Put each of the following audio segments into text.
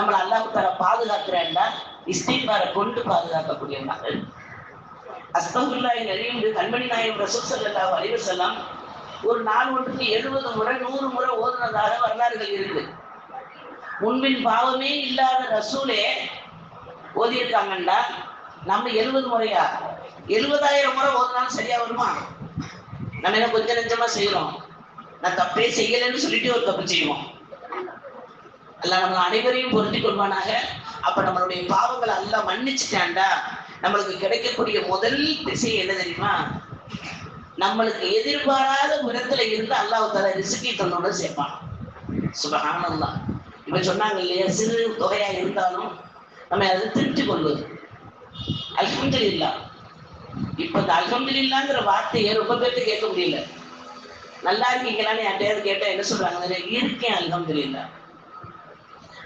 நம்மளை அல்லாஹ் தர பாதுகாக்கிறேன்டா இஸ்திக்பாரை கொண்டு மக்கள். அஸ்தகுல்லாய் நெறியுண்டு கண்மணி நாயம் ரசூல் ஸல்லல்லாஹு அலைஹி வஸல்லம் ஒரு நாள் ஒன்றுக்கு எழுபது முறை நூறு முறை ஓதுனதாக வரலாறுகள் இருக்கு. முன்பின் பாவமே இல்லாத ரசூலே ஓதியிருக்காங்கண்டா? நம்ம எழுபது முறையா? எழுபதாயிரம் முறை ஓதுனாலும் சரியா வருமா? நம்ம என்ன கொஞ்சம் நெஞ்சமா செய்யறோம்? நான் தப்பே செய்யலைன்னு சொல்லிட்டு ஒரு தப்பு செய்வோம். அல்ல நம்ம அனைவரையும் பொருந்தி கொள்வானாக. அப்ப நம்மளுடைய பாவங்களை எல்லாம் மன்னிச்சுட்டாண்டா நம்மளுக்கு கிடைக்கக்கூடிய முதல் திசை என்ன தெரியுமா? நம்மளுக்கு எதிர்பாராத விதத்துல இருந்து அல்லாஹ் தலை ரிசுக்கி தன்னோட சேர்ப்பான் சுபகானந்தா இப்ப சொன்னாங்க இல்லையா சிறு தொகையா இருந்தாலும் நம்ம அதை திருப்தி கொள்வது. இல்லா இப்ப இந்த அல்ஹம்துலில்லாங்கிற வார்த்தையை ரொம்ப பேர்த்து கேட்க முடியல. நல்லா இருக்கீங்களான்னு யார்ட்டையாவது கேட்டா என்ன சொல்றாங்க இருக்கேன் அல்ஹம்துலில்லாஹ்.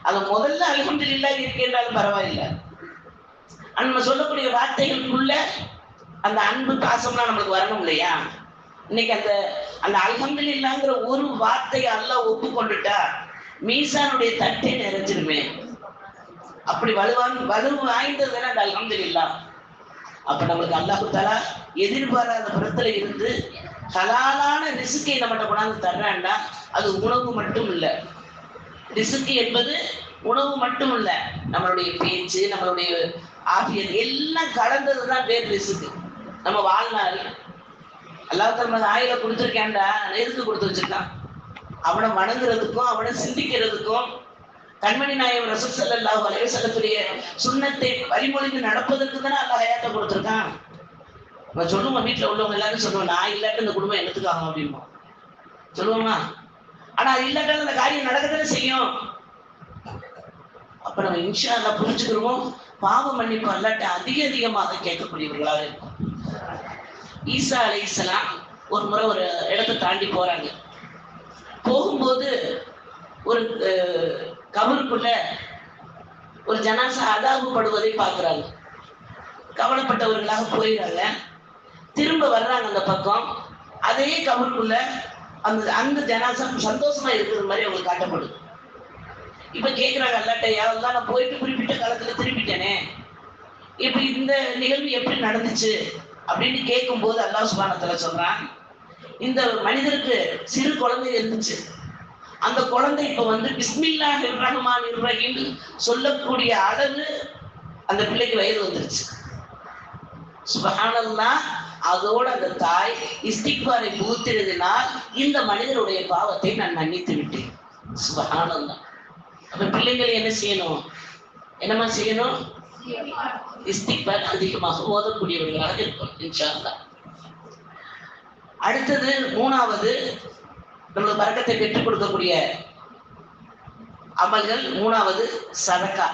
அது முதல்ல அல்ஹம்துலில்லாஹ் இருக்கேன்றாலும் பரவாயில்ல. நம்ம சொல்லக்கூடிய வார்த்தைகளுக்குள்ள அந்த அன்பு பாசம்லாம் நம்மளுக்கு வரணும் இல்லையா? இன்னைக்கு அந்த அந்த அல்ஹம்துலில்லாங்கிற ஒரு வார்த்தையை அல்லாஹ் ஒப்புக்கொண்டுட்டா மீசானுடைய தட்டே நிறைஞ்சிருமே. அப்படி வலுவான் வலு வாய்ந்ததுன்னா தானே அந்த இல்லா அப்ப நம்மளுக்கு அல்லாஹு தலா எதிர்பாராத புறத்துல இருந்து ஹலாலான ரிசுக்கை நம்மகிட்ட கொண்டாந்து தர்றான்டா அது உணவு மட்டும் இல்லை. ரிசுக்கு என்பது உணவு மட்டும் இல்ல நம்மளுடைய பேச்சு நம்மளுடைய ஆபியல் எல்லாம் கலந்ததுதான் பேர் ரிசுக்கு நம்ம வாழ்நாள் அல்லாஹ் நம்ம ஆயில கொடுத்துருக்கேன்டா எதுக்கு கொடுத்து வச்சிருக்கான். அவனை வணங்குறதுக்கும் அவனை சிந்திக்கிறதுக்கும் கண்மணி நாயம் ரசூல் சல்லாஹ் அலைஹி செல்லத்துடைய சுண்ணத்தை வழிமொழிந்து நடப்பதற்கு தானே அல்லாஹ் ஹயாத்தை கொடுத்துருக்கான். நம்ம சொல்லுவோம் வீட்டில் உள்ளவங்க எல்லாரும் சொல்லுவோம் நான் இல்லாட்டு இந்த குடும்பம் எடுத்துக்காகும் ஆகும் அப்படிம்போம் சொல்லுவோமா? ஆனா அது இல்லாட்டாலும் அந்த காரியம் நடக்கத்தானே செய்யும். அப்ப நம்ம இன்ஷா அல்லாஹ் புரிஞ்சுக்கிறோம் பாவ மன்னிப்பு அல்லாட்ட அதிக அதிகமாக கேட்கக்கூடியவர்களாக இருக்கும். ஈசா அலைஹிஸ்ஸலாம் ஒரு முறை ஒரு இடத்தை தாண்டி போறாங்க. போகும்போது ஒரு கபருக்குள்ள ஒரு ஜனாசா அதாபப்படுவதை பார்க்குறாங்க. கவலைப்பட்டவர்களாக போயிடுறாங்க. திரும்ப வர்றாங்க அந்த பக்கம். அதே கபருக்குள்ள அந்த அந்த ஜனாசா சந்தோஷமா இருக்கிற மாதிரி அவங்களுக்கு காட்டப்படுது. இப்ப கேட்கிறாங்க அல்லாட்ட யாரெல்லாம் நான் போயிட்டு குறிப்பிட்ட காலத்துல திரும்பிட்டேனே. இப்ப இந்த நிகழ்வு எப்படி நடந்துச்சு? அப்படின்னு கேட்கும் போது அல்லாஹ் சுபானத்துல சொல்றான் இந்த மனிதருக்கு சிறு குழந்தை இருந்துச்சு. அந்த குழந்தை இப்ப வந்து பிஸ்மில்லா ரஹ்மான் ரஹீம் சொல்லக்கூடிய அளவு அந்த பிள்ளைக்கு வயது வந்துருச்சு. சுபஹானல்லாஹ் அதோட அந்த தாய் இஸ்திக்பாரை புகுத்தினதினால் இந்த மனிதனுடைய பாவத்தை நான் மன்னித்து விட்டேன். சுபகானந்தம் அப்ப பிள்ளைங்களை என்ன செய்யணும்? என்னமா செய்யணும்? இஸ்திக்பார் அதிகமாக ஓதக்கூடியவர்களாக இருக்கும் இன்ஷால்லா அடுத்தது மூணாவது நம்மளுக்கு பறக்கத்தை பெற்றுக் கொடுக்கக்கூடிய அமல்கள். மூணாவது சதக்கா.